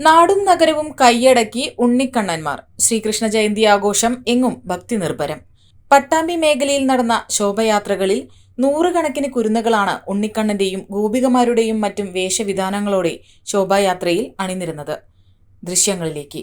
നാടും നഗരവും കൈയടക്കി ഉണ്ണിക്കണ്ണന്മാർ. ശ്രീകൃഷ്ണ ജയന്തി ആഘോഷം എങ്ങും ഭക്തി നിർഭരം പട്ടാമ്പി മേഖലയിൽ നടന്ന ശോഭയാത്രകളിൽ നൂറുകണക്കിന് കുരുന്നുകളാണ് ഉണ്ണിക്കണ്ണന്റെയും ഗോപികമാരുടെയും മറ്റും വേഷവിധാനങ്ങളോടെ ശോഭായാത്രയിൽ അണിനിരുന്നത്. ദൃശ്യങ്ങളിലേക്ക്.